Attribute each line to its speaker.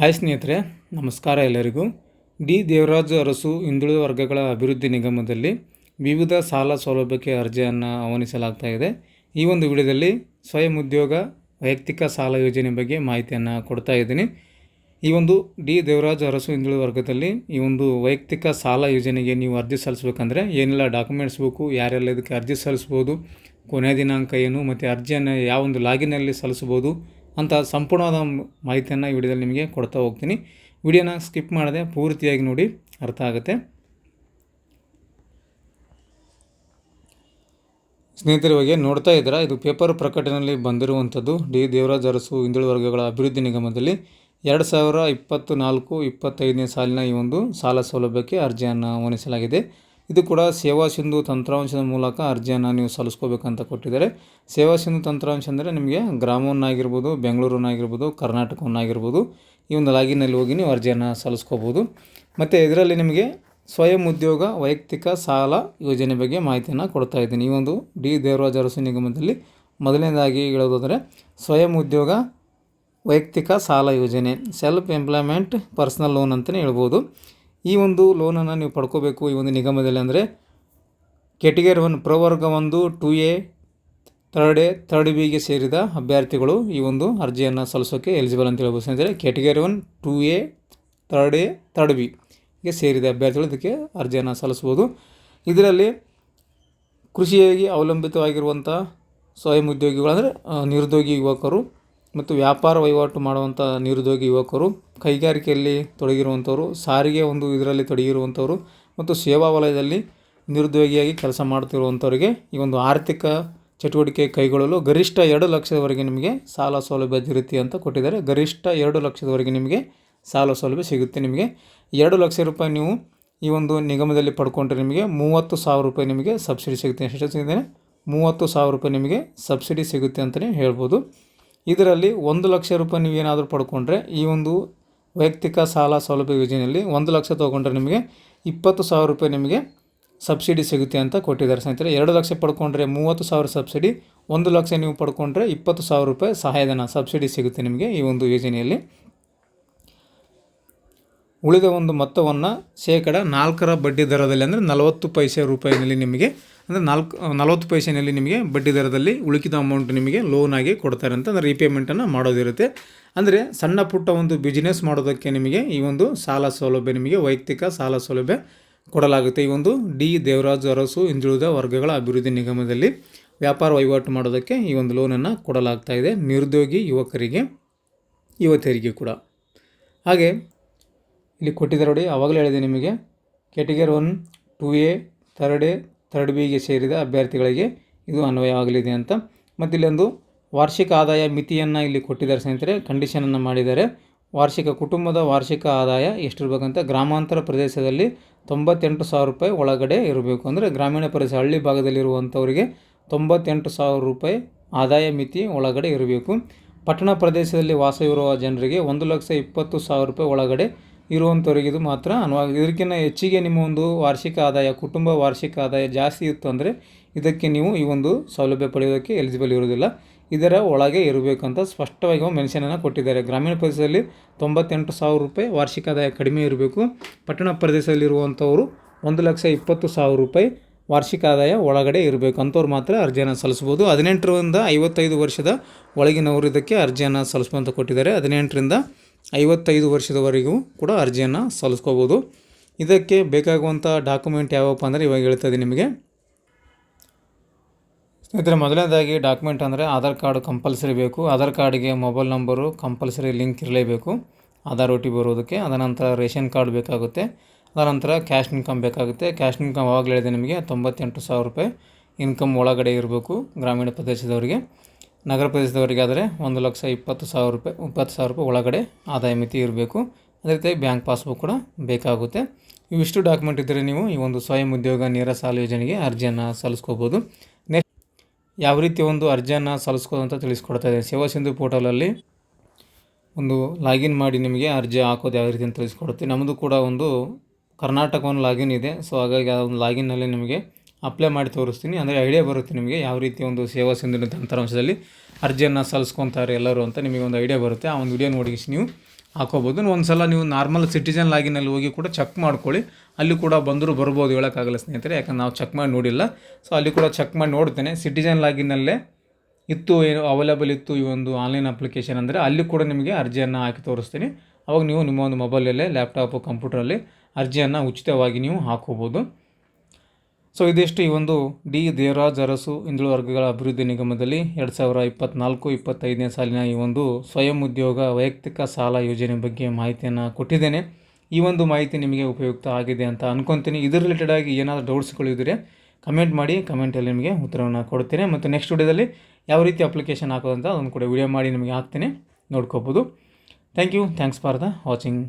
Speaker 1: Hi ಸ್ನೇಹಿತರೆ, ನಮಸ್ಕಾರ ಎಲ್ಲರಿಗೂ. ಡಿ. ದೇವರಾಜು ಅರಸು ಹಿಂದುಳಿದ ವರ್ಗಗಳ ಅಭಿವೃದ್ಧಿ ನಿಗಮದಲ್ಲಿ ವಿವಿಧ ಸಾಲ ಸೌಲಭ್ಯಕ್ಕೆ ಅರ್ಜಿಯನ್ನು ಆಹ್ವಾನಿಸಲಾಗ್ತಾ ಇದೆ. ಈ ಒಂದು ವಿಡಿಯೋದಲ್ಲಿ ಸ್ವಯಂ ಉದ್ಯೋಗ, ವೈಯಕ್ತಿಕ ಸಾಲ ಯೋಜನೆ ಬಗ್ಗೆ ಮಾಹಿತಿಯನ್ನು ಕೊಡ್ತಾ ಇದ್ದೀನಿ. ಈ ಒಂದು ಡಿ. ದೇವರಾಜು ಅರಸು ಹಿಂದುಳಿದ ವರ್ಗದಲ್ಲಿ ಈ ಒಂದು ವೈಯಕ್ತಿಕ ಸಾಲ ಯೋಜನೆಗೆ ನೀವು ಅರ್ಜಿ ಸಲ್ಲಿಸ್ಬೇಕಂದ್ರೆ ಏನೆಲ್ಲ ಡಾಕ್ಯುಮೆಂಟ್ಸ್ ಬೇಕು, ಯಾರೆಲ್ಲ ಇದಕ್ಕೆ ಅರ್ಜಿ ಸಲ್ಲಿಸ್ಬೋದು, ಕೊನೆಯ ದಿನಾಂಕ ಏನು, ಮತ್ತು ಅರ್ಜಿಯನ್ನು ಯಾವ ಒಂದು ಲಾಗಿನಲ್ಲಿ ಸಲ್ಲಿಸ್ಬೋದು ಅಂತ ಸಂಪೂರ್ಣವಾದ ಮಾಹಿತಿಯನ್ನು ಈ ವಿಡಿಯೋದಲ್ಲಿ ನಿಮಗೆ ಕೊಡ್ತಾ ಹೋಗ್ತೀನಿ. ವಿಡಿಯೋನ ಸ್ಕಿಪ್ ಮಾಡದೆ ಪೂರ್ತಿಯಾಗಿ ನೋಡಿ, ಅರ್ಥ ಆಗುತ್ತೆ. ಸ್ನೇಹಿತರ ಬಗ್ಗೆ ನೋಡ್ತಾ ಇದ್ದೀರಾ? ಇದು ಪೇಪರ್ ಪ್ರಕಟಣೆಯಲ್ಲಿ ಬಂದಿರುವಂಥದ್ದು. ಡಿ. ದೇವರಾಜ್ ಅರಸು ಹಿಂದುಳಿದ ವರ್ಗಗಳ ಅಭಿವೃದ್ಧಿ ನಿಗಮದಲ್ಲಿ ಎರಡು ಸಾವಿರ ಇಪ್ಪತ್ತು ನಾಲ್ಕು ಇಪ್ಪತ್ತೈದನೇ ಸಾಲಿನ ಈ ಒಂದು ಸಾಲ ಸೌಲಭ್ಯಕ್ಕೆ ಅರ್ಜಿಯನ್ನು ಆಹ್ವಾನಿಸಲಾಗಿದೆ ಇದು ಕೂಡ ಸೇವಾ ಸಿಂಧು ತಂತ್ರಾಂಶದ ಮೂಲಕ ಅರ್ಜಿಯನ್ನು ನೀವು ಸಲ್ಲಿಸ್ಕೋಬೇಕಂತ ಕೊಟ್ಟಿದ್ದಾರೆ. ಸೇವಾ ಸಿಂಧು ತಂತ್ರಾಂಶ ಅಂದರೆ ನಿಮಗೆ ಗ್ರಾಮವನ್ನಾಗಿರ್ಬೋದು, ಬೆಂಗಳೂರನ್ನಾಗಿರ್ಬೋದು, ಕರ್ನಾಟಕವನ್ನಾಗಿರ್ಬೋದು ಈ ಒಂದು ಲಾಗಿನಲ್ಲಿ ಹೋಗಿ ನೀವು ಅರ್ಜಿಯನ್ನು ಸಲ್ಲಿಸ್ಕೋಬೋದು. ಮತ್ತು ಇದರಲ್ಲಿ ನಿಮಗೆ ಸ್ವಯಂ ಉದ್ಯೋಗ, ವೈಯಕ್ತಿಕ ಸಾಲ ಯೋಜನೆ ಬಗ್ಗೆ ಮಾಹಿತಿಯನ್ನು ಕೊಡ್ತಾ ಇದ್ದೀನಿ. ಈ ಒಂದು ಡಿ ದೇವರಾಜ ಅರಸು ನಿಗಮದಲ್ಲಿ ಮೊದಲನೇದಾಗಿ ಹೇಳೋದಾದರೆ ಸ್ವಯಂ ಉದ್ಯೋಗ, ವೈಯಕ್ತಿಕ ಸಾಲ ಯೋಜನೆ ಸೆಲ್ಫ್ ಎಂಪ್ಲಾಯ್ಮೆಂಟ್ ಪರ್ಸ್ನಲ್ ಲೋನ್ ಅಂತಲೇ ಹೇಳ್ಬೋದು. ಈ ಒಂದು ಲೋನನ್ನು ನೀವು ಪಡ್ಕೋಬೇಕು ಈ ಒಂದು ನಿಗಮದಲ್ಲಿ ಅಂದರೆ ಕೆಟಗರಿ ಒನ್ ಪ್ರವರ್ಗ ಒಂದು, two A, third A, third ಬಿಗೆ ಸೇರಿದ ಅಭ್ಯರ್ಥಿಗಳು ಈ ಒಂದು ಅರ್ಜಿಯನ್ನು ಸಲ್ಲಿಸೋಕ್ಕೆ ಎಲಿಜಿಬಲ್ ಅಂತ ಹೇಳ್ಬೋದು. ಸ್ನೇಹಿತರೆ, category one, two A, third A, third ಬಿಗೆ ಸೇರಿದ ಅಭ್ಯರ್ಥಿಗಳು ಇದಕ್ಕೆ ಅರ್ಜಿಯನ್ನು ಸಲ್ಲಿಸ್ಬೋದು ಇದರಲ್ಲಿ ಕೃಷಿಯಾಗಿ ಅವಲಂಬಿತವಾಗಿರುವಂಥ ಸ್ವಯಂ ಉದ್ಯೋಗಿಗಳು ಅಂದರೆ ನಿರುದ್ಯೋಗಿ ಯುವಕರು ಮತ್ತು ವ್ಯಾಪಾರ ವಹಿವಾಟು ಮಾಡುವಂಥ ನಿರುದ್ಯೋಗಿ ಯುವಕರು, ಕೈಗಾರಿಕೆಯಲ್ಲಿ ತೊಡಗಿರುವಂಥವರು ಸಾರಿಗೆ ಒಂದು ಇದರಲ್ಲಿ ತೊಡಗಿರುವಂಥವರು ಮತ್ತು ಸೇವಾ ವಲಯದಲ್ಲಿ ನಿರುದ್ಯೋಗಿಯಾಗಿ ಕೆಲಸ ಮಾಡ್ತಿರುವಂಥವ್ರಿಗೆ ಈ ಒಂದು ಆರ್ಥಿಕ ಚಟುವಟಿಕೆ ಕೈಗೊಳ್ಳಲು ಗರಿಷ್ಠ ಎರಡು ಲಕ್ಷದವರೆಗೆ ನಿಮಗೆ ಸಾಲ ಸೌಲಭ್ಯ ಇರುತ್ತೆ ಅಂತ ಕೊಟ್ಟಿದ್ದಾರೆ. ಗರಿಷ್ಠ ಎರಡು ಲಕ್ಷದವರೆಗೆ ನಿಮಗೆ ಸಾಲ ಸೌಲಭ್ಯ ಸಿಗುತ್ತೆ ನಿಮಗೆ. ಎರಡು ಲಕ್ಷ ರೂಪಾಯಿ ನೀವು ಈ ಒಂದು ನಿಗಮದಲ್ಲಿ ಪಡ್ಕೊಂಡ್ರೆ ನಿಮಗೆ ಮೂವತ್ತು ಸಾವಿರ ರೂಪಾಯಿ ನಿಮಗೆ ಸಬ್ಸಿಡಿ ಸಿಗುತ್ತೆ ಎಷ್ಟು ಸಿಗುತ್ತೆ ಮೂವತ್ತು ಸಾವಿರ ರೂಪಾಯಿ ನಿಮಗೆ ಸಬ್ಸಿಡಿ ಸಿಗುತ್ತೆ ಅಂತಲೇ ಹೇಳ್ಬೋದು. ಇದರಲ್ಲಿ ಒಂದು ಲಕ್ಷ ರೂಪಾಯಿ ನೀವು ಏನಾದರೂ ಪಡ್ಕೊಂಡ್ರೆ ಈ ಒಂದು ವೈಯಕ್ತಿಕ ಸಾಲ ಸೌಲಭ್ಯ ಯೋಜನೆಯಲ್ಲಿ ಒಂದು ಲಕ್ಷ ತೊಗೊಂಡ್ರೆ ನಿಮಗೆ ಇಪ್ಪತ್ತು ಸಾವಿರ ರೂಪಾಯಿ ನಿಮಗೆ ಸಬ್ಸಿಡಿ ಸಿಗುತ್ತೆ ಅಂತ ಕೊಟ್ಟಿದ್ದಾರೆ ಸ್ನೇಹಿತರೆ. ಎರಡು ಲಕ್ಷ ಪಡ್ಕೊಂಡ್ರೆ ಮೂವತ್ತು ಸಾವಿರ ಸಬ್ಸಿಡಿ, ಒಂದು ಲಕ್ಷ ನೀವು ಪಡ್ಕೊಂಡ್ರೆ ಇಪ್ಪತ್ತು ಸಾವಿರ ರೂಪಾಯಿ ಸಹಾಯಧನ ಸಬ್ಸಿಡಿ ಸಿಗುತ್ತೆ ನಿಮಗೆ ಈ ಒಂದು ಯೋಜನೆಯಲ್ಲಿ. ಉಳಿದ ಒಂದು ಮೊತ್ತವನ್ನು ಶೇಕಡ ನಾಲ್ಕರ ಬಡ್ಡಿ ದರದಲ್ಲಿ ಅಂದರೆ ನಲವತ್ತು ಪೈಸೆ ರೂಪಾಯಿನಲ್ಲಿ ನಿಮಗೆ ಅಂದರೆ ನಾಲ್ಕು ನಲವತ್ತು ಪೈಸೆನಲ್ಲಿ ನಿಮಗೆ ಬಡ್ಡಿ ದರದಲ್ಲಿ ಉಳಿಕಿದ ಅಮೌಂಟ್ ನಿಮಗೆ ಲೋನ್ ಆಗಿ ಕೊಡ್ತಾರೆ ಅಂತ ಅಂದರೆ ರೀಪೇಮೆಂಟನ್ನು ಮಾಡೋದಿರುತ್ತೆ. ಅಂದರೆ ಸಣ್ಣ ಪುಟ್ಟ ಒಂದು ಬಿಸ್ನೆಸ್ ಮಾಡೋದಕ್ಕೆ ನಿಮಗೆ ಈ ಒಂದು ಸಾಲ ಸೌಲಭ್ಯ ನಿಮಗೆ ವೈಯಕ್ತಿಕ ಸಾಲ ಸೌಲಭ್ಯ ಕೊಡಲಾಗುತ್ತೆ. ಈ ಒಂದು ಡಿ ದೇವರಾಜ್ ಅರಸು ಹಿಂದುಳಿದ ವರ್ಗಗಳ ಅಭಿವೃದ್ಧಿ ನಿಗಮದಲ್ಲಿ ವ್ಯಾಪಾರ ವಹಿವಾಟು ಮಾಡೋದಕ್ಕೆ ಈ ಒಂದು ಲೋನನ್ನು ಕೊಡಲಾಗ್ತಾ ಇದೆ. ನಿರುದ್ಯೋಗಿ ಯುವಕರಿಗೆ, ಯುವತಿಯರಿಗೆ ಕೂಡ. ಹಾಗೆ ಇಲ್ಲಿ ಕೊಟ್ಟಿದ್ದಾರೆ ನೋಡಿ ಹೇಳಿದೆ ನಿಮಗೆ. Category one two A third A third ಬಿಗೆ ಸೇರಿದ ಅಭ್ಯರ್ಥಿಗಳಿಗೆ ಇದು ಅನ್ವಯವಾಗಲಿದೆ ಅಂತ. ಮತ್ತು ಇಲ್ಲೊಂದು ವಾರ್ಷಿಕ ಆದಾಯ ಮಿತಿಯನ್ನು ಇಲ್ಲಿ ಕೊಟ್ಟಿದ್ದಾರೆ ಸ್ನೇಹಿತರೆ ಕಂಡೀಷನನ್ನು ಮಾಡಿದ್ದಾರೆ. ವಾರ್ಷಿಕ ಕುಟುಂಬದ ವಾರ್ಷಿಕ ಆದಾಯ ಎಷ್ಟಿರಬೇಕಂತ ಗ್ರಾಮಾಂತರ ಪ್ರದೇಶದಲ್ಲಿ ತೊಂಬತ್ತೆಂಟು ಸಾವಿರ ರೂಪಾಯಿ ಒಳಗಡೆ ಇರಬೇಕು. ಅಂದರೆ ಗ್ರಾಮೀಣ ಪ್ರದೇಶ, ಹಳ್ಳಿ ಭಾಗದಲ್ಲಿರುವಂಥವರಿಗೆ ತೊಂಬತ್ತೆಂಟು ಸಾವಿರ ರೂಪಾಯಿ ಆದಾಯ ಮಿತಿ ಒಳಗಡೆ ಇರಬೇಕು. ಪಟ್ಟಣ ಪ್ರದೇಶದಲ್ಲಿ ವಾಸವಿರುವ ಜನರಿಗೆ ಒಂದು ಲಕ್ಷ ಇಪ್ಪತ್ತು ಸಾವಿರ ರೂಪಾಯಿ ಒಳಗಡೆ ಇರುವಂಥವ್ರಿಗೆ ಇದು ಮಾತ್ರ ಅನುವಾಗ ಇದಕ್ಕಿಂತ ಹೆಚ್ಚಿಗೆ ನಿಮ್ಮ ಒಂದು ವಾರ್ಷಿಕ ಆದಾಯ, ಕುಟುಂಬ ವಾರ್ಷಿಕ ಆದಾಯ ಜಾಸ್ತಿ ಇತ್ತು ಅಂದರೆ ಇದಕ್ಕೆ ನೀವು ಈ ಒಂದು ಸೌಲಭ್ಯ ಪಡೆಯೋದಕ್ಕೆ ಎಲಿಜಿಬಲ್ ಇರೋದಿಲ್ಲ ಇದರ ಒಳಗೆ ಇರಬೇಕಂತ ಸ್ಪಷ್ಟವಾಗಿ ಮೆನ್ಷನನ್ನು ಕೊಟ್ಟಿದ್ದಾರೆ. ಗ್ರಾಮೀಣ ಪ್ರದೇಶದಲ್ಲಿ ತೊಂಬತ್ತೆಂಟು ಸಾವಿರ ರೂಪಾಯಿ ವಾರ್ಷಿಕ ಆದಾಯ ಕಡಿಮೆ ಇರಬೇಕು. ಪಟ್ಟಣ ಪ್ರದೇಶದಲ್ಲಿರುವಂಥವರು ಒಂದು ಲಕ್ಷ ಇಪ್ಪತ್ತು ಸಾವಿರ ರೂಪಾಯಿ ವಾರ್ಷಿಕ ಆದಾಯ ಒಳಗಡೆ ಇರಬೇಕು. ಅಂಥವ್ರು ಮಾತ್ರ ಅರ್ಜಿಯನ್ನು ಸಲ್ಲಿಸ್ಬೋದು ಹದಿನೆಂಟರಿಂದ ಐವತ್ತೈದು ವರ್ಷದ ಒಳಗಿನವರು ಇದಕ್ಕೆ ಅರ್ಜಿಯನ್ನು ಸಲ್ಲಿಸುವಂತ ಕೊಟ್ಟಿದ್ದಾರೆ. ಹದಿನೆಂಟರಿಂದ ಐವತ್ತೈದು ವರ್ಷದವರೆಗೂ ಕೂಡ ಅರ್ಜಿಯನ್ನು ಸಲ್ಲಿಸ್ಕೋಬೋದು. ಇದಕ್ಕೆ ಬೇಕಾಗುವಂಥ ಡಾಕ್ಯುಮೆಂಟ್ ಯಾವಪ್ಪ ಅಂದರೆ ಇವಾಗ ಹೇಳ್ತದೆ ನಿಮಗೆ. ಸ್ನೇಹಿತರೆ, ಮೊದಲನೇದಾಗಿ ಡಾಕ್ಯುಮೆಂಟ್ ಅಂದರೆ ಆಧಾರ್ ಕಾರ್ಡ್ ಕಂಪಲ್ಸರಿ ಬೇಕು. ಆಧಾರ್ ಕಾರ್ಡಿಗೆ ಮೊಬೈಲ್ ನಂಬರು ಕಂಪಲ್ಸರಿ ಲಿಂಕ್ ಇರಲೇಬೇಕು. ಆಧಾರ್ ಒ ಟಿ ಬರೋದಕ್ಕೆ ಅದನಂತರ ರೇಷನ್ ಕಾರ್ಡ್ ಬೇಕಾಗುತ್ತೆ. ಅದನಂತರ ಕ್ಯಾಶ್ ಇನ್ಕಮ್ ಬೇಕಾಗುತ್ತೆ. ಕ್ಯಾಶ್ ಇನ್ಕಮ್ ಅವಾಗಲೇ ಹೇಳಿದೆ ನಿಮಗೆ, ತೊಂಬತ್ತೆಂಟು ಸಾವಿರ ರೂಪಾಯಿ ಇನ್ಕಮ್ ಒಳಗಡೆ ಇರಬೇಕು ಗ್ರಾಮೀಣ ಪ್ರದೇಶದವರಿಗೆ. ನಗರ ಪ್ರದೇಶದವರಿಗೆ ಆದರೆ ಒಂದು ಲಕ್ಷ ಇಪ್ಪತ್ತು ಸಾವಿರ ರೂಪಾಯಿ, ಇಪ್ಪತ್ತು ಸಾವಿರ ರೂಪಾಯಿ ಒಳಗಡೆ ಆದಾಯ ಮಿತಿ ಇರಬೇಕು. ಅದೇ ರೀತಿ ಬ್ಯಾಂಕ್ ಪಾಸ್ಬುಕ್ ಕೂಡ ಬೇಕಾಗುತ್ತೆ. ಇವಿಷ್ಟು ಡಾಕ್ಯುಮೆಂಟ್ ಇದ್ದರೆ ನೀವು ಈ ಒಂದು ಸ್ವಯಂ ಉದ್ಯೋಗ ನೇರ ಸಾಲ ಯೋಜನೆಗೆ ಅರ್ಜಿಯನ್ನು ಸಲ್ಲಿಸ್ಕೋಬೋದು ನೆಕ್ಸ್ಟ್, ಯಾವ ರೀತಿ ಒಂದು ಅರ್ಜಿಯನ್ನು ಸಲ್ಲಿಸ್ಕೋದು ಅಂತ ತಿಳಿಸ್ಕೊಡ್ತಾ ಇದೆ ಸೇವಾ ಸಿಂಧು ಪೋರ್ಟಲಲ್ಲಿ ಒಂದು ಲಾಗಿನ್ ಮಾಡಿ ನಿಮಗೆ ಅರ್ಜಿ ಹಾಕೋದು ಯಾವ ರೀತಿ ಅಂತ ತಿಳಿಸ್ಕೊಡುತ್ತೆ. ನಮ್ಮದು ಕೂಡ ಒಂದು ಕರ್ನಾಟಕ ಒಂದು ಲಾಗಿನ್ ಇದೆ. ಸೊ ಹಾಗಾಗಿ ಆ ಒಂದು ಲಾಗಿನ್ನಲ್ಲಿ ನಿಮಗೆ ಅಪ್ಲೈ ಮಾಡಿ ತೋರಿಸ್ತೀನಿ. ಅಂದರೆ ಐಡಿಯಾ ಬರುತ್ತೆ ನಿಮಗೆ ಯಾವ ರೀತಿ ಒಂದು ಸೇವಾ ಸಿಂಧು ತಂತ್ರಾಂಶದಲ್ಲಿ ಅರ್ಜಿಯನ್ನು ಸಲ್ಲಿಸ್ಕೊತಾರೆ ಎಲ್ಲರೂ ಅಂತ ನಿಮಗೆ ಒಂದು ಐಡಿಯಾ ಬರುತ್ತೆ. ಆ ಒಂದು ವಿಡಿಯೋ ನೋಡಿ ನೀವು ಹಾಕೋಬೋದು. ಒಂದು ಸಲ ನೀವು ನಾರ್ಮಲ್ ಸಿಟಿಜನ್ ಲಾಗಿನಲ್ಲಿ ಹೋಗಿ ಕೂಡ ಚೆಕ್ ಮಾಡ್ಕೊಳ್ಳಿ. ಅಲ್ಲಿ ಕೂಡ ಬಂದರೂ ಬರ್ಬೋದು ಹೇಳೋಕ್ಕಾಗಲ್ಲ ಸ್ನೇಹಿತರೆ, ಯಾಕಂದ್ರೆ ನಾವು ಚೆಕ್ ಮಾಡಿ ನೋಡಿಲ್ಲ. ಸೊ ಅಲ್ಲಿ ಕೂಡ ಚೆಕ್ ಮಾಡಿ ನೋಡ್ತೇನೆ. ಸಿಟಿಜನ್ ಲಾಗಿನಲ್ಲೇ ಇತ್ತು, ಏನು ಅವೈಲೇಬಲ್ ಇತ್ತು ಈ ಒಂದು ಆನ್ಲೈನ್ ಅಪ್ಲಿಕೇಶನ್ ಅಂದರೆ ಅಲ್ಲಿ ಕೂಡ ನಿಮಗೆ ಅರ್ಜಿಯನ್ನು ಹಾಕಿ ತೋರಿಸ್ತೀನಿ. ಅವಾಗ ನೀವು ನಿಮ್ಮ ಒಂದು ಮೊಬೈಲಲ್ಲೇ ಲ್ಯಾಪ್ಟಾಪು ಕಂಪ್ಯೂಟ್ರಲ್ಲಿ ಅರ್ಜಿಯನ್ನು ಉಚಿತವಾಗಿ ನೀವು ಹಾಕೋಬೋದು. ಸೊ ಇದಿಷ್ಟು ಈ ಒಂದು ಡಿ ದೇವರಾಜ್ ಅರಸು ಹಿಂದುಳಿದ ವರ್ಗಗಳ ಅಭಿವೃದ್ಧಿ ನಿಗಮದಲ್ಲಿ ಎರಡು ಸಾವಿರ ಇಪ್ಪತ್ತ್ನಾಲ್ಕು ಇಪ್ಪತ್ತೈದನೇ ಸಾಲಿನ ಈ ಒಂದು ಸ್ವಯಂ ಉದ್ಯೋಗ ವೈಯಕ್ತಿಕ ಸಾಲ ಯೋಜನೆ ಬಗ್ಗೆ ಮಾಹಿತಿಯನ್ನು ಕೊಟ್ಟಿದ್ದೇನೆ. ಈ ಒಂದು ಮಾಹಿತಿ ನಿಮಗೆ ಉಪಯುಕ್ತ ಆಗಿದೆ ಅಂತ ಅನ್ಕೊತೀನಿ. ಇದ್ರ ರಿಲೇಟೆಡ್ ಆಗಿ ಏನಾದರೂ ಡೌಟ್ಸ್ಗಳು ಇದ್ದರೆ ಕಮೆಂಟ್ ಮಾಡಿ ಕಮೆಂಟಲ್ಲಿ ನಿಮಗೆ ಉತ್ತರವನ್ನು ಕೊಡ್ತೇನೆ. ಮತ್ತು ನೆಕ್ಸ್ಟ್ ವಿಡಿಯೋದಲ್ಲಿ ಯಾವ ರೀತಿ ಅಪ್ಲಿಕೇಶನ್ ಹಾಕೋದಂತ ಅದನ್ನು ಕೂಡ ವಿಡಿಯೋ ಮಾಡಿ ನಿಮಗೆ ಹಾಕ್ತೀನಿ. ನೋಡ್ಕೋಬೋದು. Thank you thanks for the watching